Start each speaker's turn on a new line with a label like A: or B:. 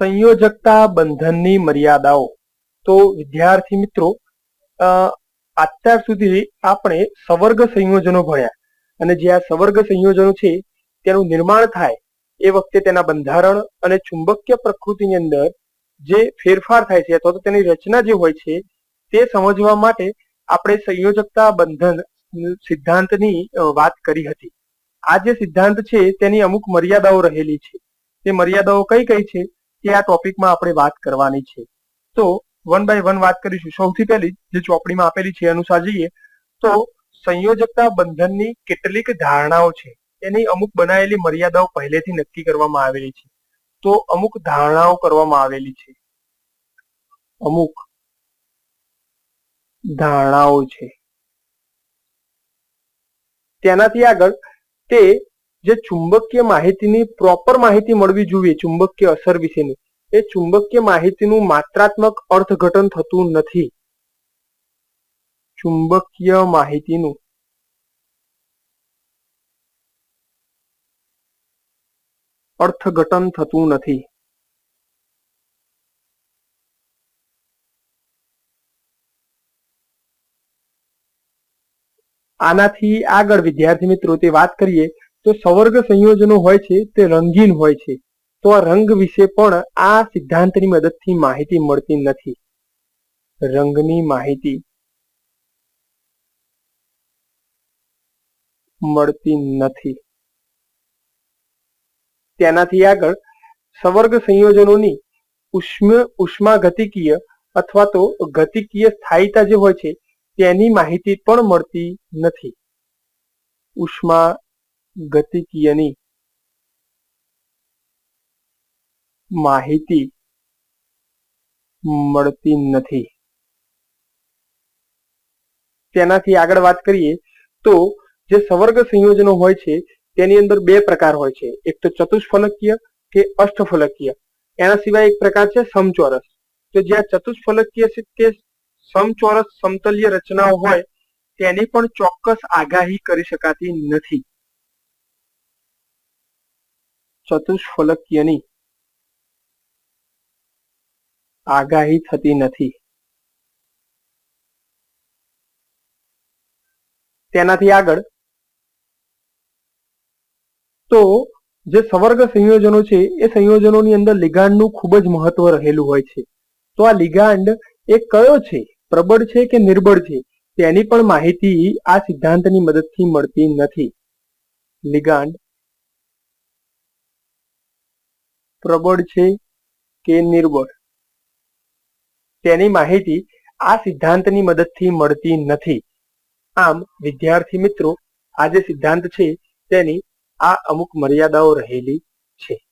A: સંયોજકતા બંધનની મર્યાદાઓ. તો વિદ્યાર્થી મિત્રો અત્યાર સુધી આપણે સવર્ગ સંયોજનો ભણ્યા. અને જે આ સવર્ગ સંયોજનો છે, તેનું નિર્માણ થાય એ વખતે તેના બંધારણ અને ચુંબકીય પ્રકૃતિની અંદર જે ફેરફાર થાય છે, અથવા તો તેની રચના જે હોય છે, તે સમજવા માટે આપણે સંયોજકતા બંધન સિદ્ધાંતની વાત કરી હતી. આ જે સિદ્ધાંત છે, તેની અમુક મર્યાદાઓ રહેલી છે. તે મર્યાદાઓ કઈ કઈ છે? તે આ ટોપિકમાં આપણે વાત કરવાની છે. તો વન બાય વન વાત કરીશું. સૌથી પહેલી જે ચોપડીમાં આપેલી છે, અનુસાર જઈએ, તો સંયોજકતા બંધનની કેટલીક ધારણાઓ છે. એની અમુક બનાવેલી મર્યાદાઓ પહેલેથી નક્કી કરવામાં આવેલી છે. તો અમુક ધારણાઓ કરવામાં આવેલી છે. અમુક ધારણાઓ છે. તેનાથી આગળ તે જે ચુંબકીય માહિતીની પ્રોપર માહિતી મળવી જોઈએ ચુંબકીય અસર વિશેની, એ ચુંબકીય માહિતીનું માત્રાત્મક અર્થઘટન થતું નથી. ચુંબકીય માહિતીનું અર્થઘટન થતું નથી. આનાથી આગળ વિદ્યાર્થી મિત્રો તે વાત કરીએ તો સવર્ગ સંયોજનો હોય છે, તે રંગીન હોય છે. તો આ રંગ વિશે પણ આ સિદ્ધાંતની મદદથી માહિતી મળતી નથી. રંગની માહિતી મળતી નથી. તેનાથી આગળ સવર્ગ સંયોજનોની ઉષ્મ, ઉષ્માગતિકીય અથવા તો ગતિકીય સ્થાયીતા જે હોય છે, તેની માહિતી પણ મળતી નથી. ઉષ્મા ગતિકીયની માહિતી મળતી નથી. તેનાથી આગળ વાત કરીએ તો જે સવર્ગ સંયોજનો હોય છે, તેની અંદર બે પ્રકાર હોય છે. એક તો ચતુષ્ફલકીય કે અષ્ટફલકીય. એના સિવાય એક પ્રકાર છે સમચોરસ. તો જ્યાં ચતુષ્ફલકીય છે કે સમચોરસ સમતલીય રચનાઓ હોય, તેની પણ ચોક્કસ આગાહી કરી શકાતી નથી. ચતુષ્ફલકીયની આગાહી થતી નથી. તેનાથી આગળ તો જે સવર્ગ સંયોજનો છે, એ સંયોજનોની અંદર લિગાંડનું ખૂબ જ મહત્વ રહેલું હોય છે. તો આ લિગાંડ એ કયો છે? પ્રબળ છે કે નિર્બળ છે? તેની પણ માહિતી આ સિદ્ધાંતની મદદથી મળતી નથી. લિગાંડ પ્રબળ છે કે નિર્બળ? તેની માહિતી આ સિદ્ધાંતની મદદથી મળતી નથી. આમ, વિદ્યાર્થી મિત્રો, આ જે સિદ્ધાંત છે તેની આ અમુક મર્યાદાઓ રહેલી છે.